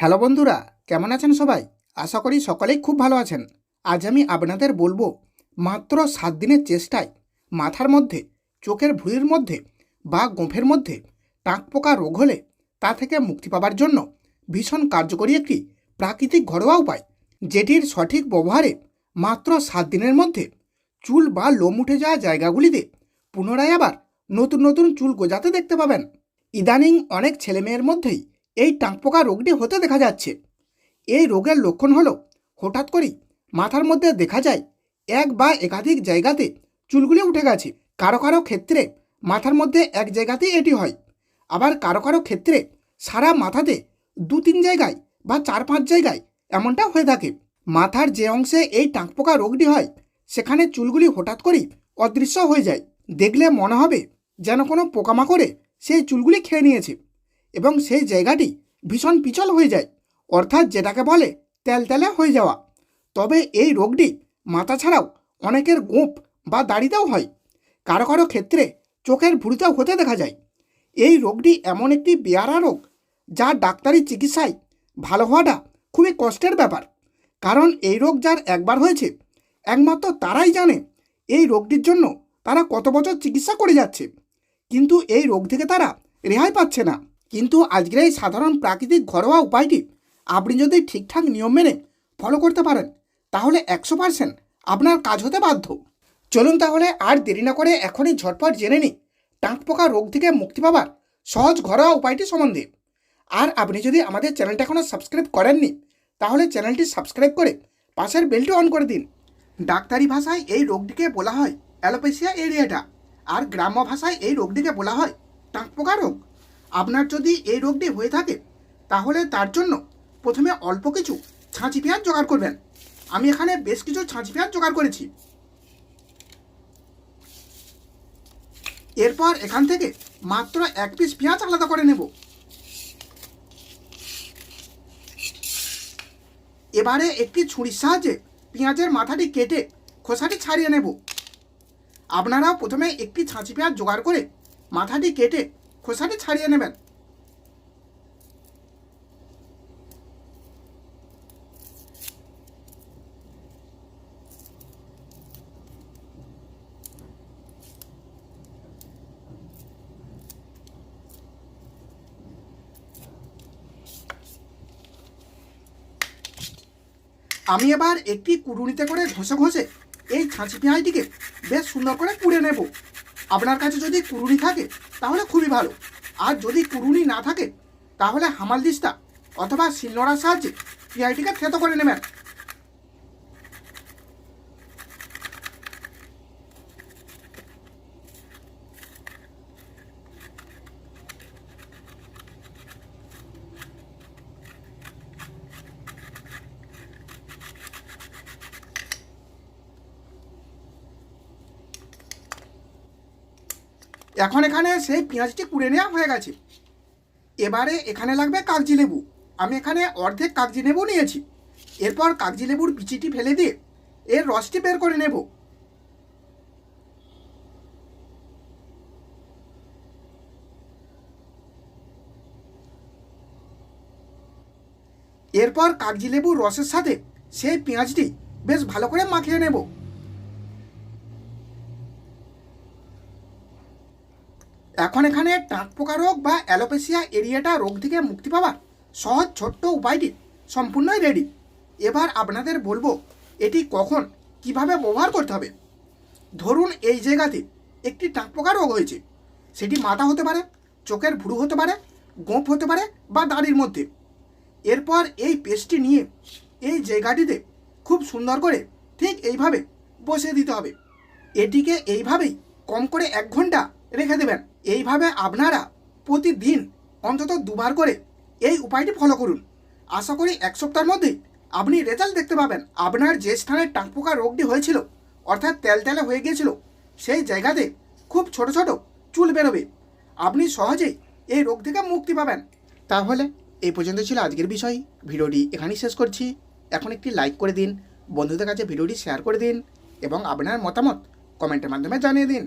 Hello বন্ধুরা, কেমন আছেন সবাই? আশা করি সকলেই খুব ভালো আছেন। আজ আমি আপনাদের বলব, মাত্র সাত দিনের চেষ্টায় মাথার মধ্যে, চোখের ভুঁড়ির মধ্যে বা গোঁফের মধ্যে টাক পোকা রোগ হলে তা থেকে মুক্তি পাওয়ার জন্য ভীষণ কার্যকরী একটি প্রাকৃতিক ঘরোয়া উপায়, যেটির সঠিক ব্যবহারে মাত্র সাত দিনের মধ্যে চুল বা লোম উঠে যাওয়া জায়গাগুলিতে পুনরায় আবার নতুন নতুন চুল গজাতে দেখতে পাবেন। ইদানিং অনেক ছেলেমেয়ের মধ্যেই এই টাঁকপোকা রোগটি হতে দেখা যাচ্ছে। এই রোগের লক্ষণ হলো, হঠাৎ করেই মাথার মধ্যে দেখা যায় এক বা একাধিক জায়গাতে চুলগুলি উঠে গেছে। কারও কারও ক্ষেত্রে মাথার মধ্যে এক জায়গাতেই এটি হয়। আবার কারও কারও ক্ষেত্রে সারা মাথাতে দু তিন জায়গায় বা চার পাঁচ জায়গায় এমনটা হয়ে থাকে। মাথার যে অংশে এই টাঁকপোকা রোগটি হয়, সেখানে চুলগুলি হঠাৎ করেই অদৃশ্য হয়ে যায়। দেখলে মনে হবে যেন কোনো পোকামাকড়ে সেই চুলগুলি খেয়ে নিয়েছে। এবং সেই জায়গাটি ভীষণ পিছল হয়ে যায়। অর্থাৎ যেটাকে বলে তেলতেলে হয়ে যাওয়া। তবে এই রোগটি মাথা ছাড়াও অনেকের গোঁপ বা দাড়িতেও হয়। কারও কারও ক্ষেত্রে চোখের ভুঁড়িতেও হতে দেখা যায়। এই রোগটি এমন একটি বেয়ারা রোগ যা ডাক্তারি চিকিৎসায় ভালো হওয়াটা খুবই কষ্টের ব্যাপার। কারণ এই রোগ যার একবার হয়েছে, একমাত্র তারাই জানে এই রোগটির জন্য তারা কত বছর চিকিৎসা করে যাচ্ছে। কিন্তু এই রোগ থেকে তারা রেহাই পাচ্ছে না। কিন্তু আজকের এই সাধারণ প্রাকৃতিক ঘরোয়া উপায়টি আপনি যদি ঠিকঠাক নিয়ম মেনে ফলো করতে পারেন, তাহলে একশো পার্সেন্ট আপনার কাজ হতে বাধ্য। চলুন তাহলে আর দেরি না করে এখনই ঝটপট জেনে নিই টাঁক পোকা রোগ থেকে মুক্তি পাবার সহজ ঘরোয়া উপায়টি সম্বন্ধে। আর আপনি যদি আমাদের চ্যানেলটা এখনও সাবস্ক্রাইব করেননি, তাহলে চ্যানেলটি সাবস্ক্রাইব করে পাশের বেলটি অন করে দিন। ডাক্তারি ভাষায় এই রোগটিকে বলা হয় অ্যালোপেসিয়া এরিয়াটা, আর গ্রাম্য ভাষায় এই রোগটিকে বলা হয় টাঁক পোকা রোগ। আপনার যদি এই রোগটি হয়ে থাকে, তাহলে তার জন্য প্রথমে অল্প কিছু ছাঁচি পেঁয়াজ জোগাড় করবেন। আমি এখানে বেশ কিছু ছাঁচি পেঁয়াজ জোগাড় করেছি। এরপর এখান থেকে মাত্র এক পিস পেঁয়াজ আলাদা করে নেব। এবারে একটি ছুরির সাহায্যে পেঁয়াজের মাথাটি কেটে খোসাটি ছাড়িয়ে নেব। আপনারাও প্রথমে একটি ছাঁচি পেঁয়াজ জোগাড় করে মাথাটি কেটে খোসাটি ছাড়িয়ে নেবেন আমি এবার একটি কুড়ুনিতে করে ঘষে ঘষে এই ছাঁচি পেঁয়াজটিকে বেশ সুন্দর করে কুড়ে নেব। আপনার কাছে যদি কুরুনি থাকে, তাহলে খুবই ভালো। আর যদি কুরুনি না থাকে, তাহলে হামাল দিস্তা অথবা শিলনোড়ার সাহায্যে পিআইটিকে থেতো করে নেবেন। এখন এখানে সেই পেঁয়াজটি কুড়ে নেওয়া হয়ে গেছে। এবারে এখানে লাগবে কাগজি লেবু। আমি এখানে অর্ধেক কাগজি লেবু নিয়েছি। এরপর কাগজি লেবুর বিচিটি ফেলে দিয়ে এর রসটি বের করে নেব। এরপর কাগজি লেবুর রসের সাথে সেই পেঁয়াজটি বেশ ভালো করে মাখিয়ে নেব। এখন এখানে টাঁক পোকা রোগ বা অ্যালোপেসিয়া এরিয়াটা রোগ থেকে মুক্তি পাওয়ার সহজ ছোট্ট উপায়টি সম্পূর্ণই রেডি এবার আপনাদের বলব, এটি কখন, কীভাবে ব্যবহার করতে হবে? ধরুন এই জায়গাতে একটি টাঁক পোকা রোগ হয়েছে। সেটি মাথা হতে পারে, চোখের ভুরু হতে পারে গোঁপ হতে পারে বা দাড়ির মধ্যে। এরপর এই পেস্টটি নিয়ে এই জায়গাটিতে খুব সুন্দর করে ঠিক এইভাবে বসিয়ে দিতে হবে। এটিকে এইভাবেই কম করে এক ঘণ্টা রেখে দেবেন। এইভাবে আপনারা প্রতিদিন অন্তত দুবার করে এই উপায়টি ফলো করুন। আশা করি এক সপ্তাহের মধ্যেই আপনি রেজাল্ট দেখতে পাবেন। আপনার যে স্থানে টাকপোকা রোগটি হয়েছিল, অর্থাৎ তেলতেলে হয়ে গিয়েছিল, সেই জায়গাতে খুব ছোট ছোট চুল বেরোবে। আপনি সহজেই এই রোগ থেকে মুক্তি পাবেন। তাহলে এই পর্যন্ত ছিল আজকের বিষয়। ভিডিওটি এখানেই শেষ করছি। এখন একটি লাইক করে দিন, বন্ধুদের কাছে ভিডিওটি শেয়ার করে দিন এবং আপনার মতামত কমেন্টের মাধ্যমে জানিয়ে দিন।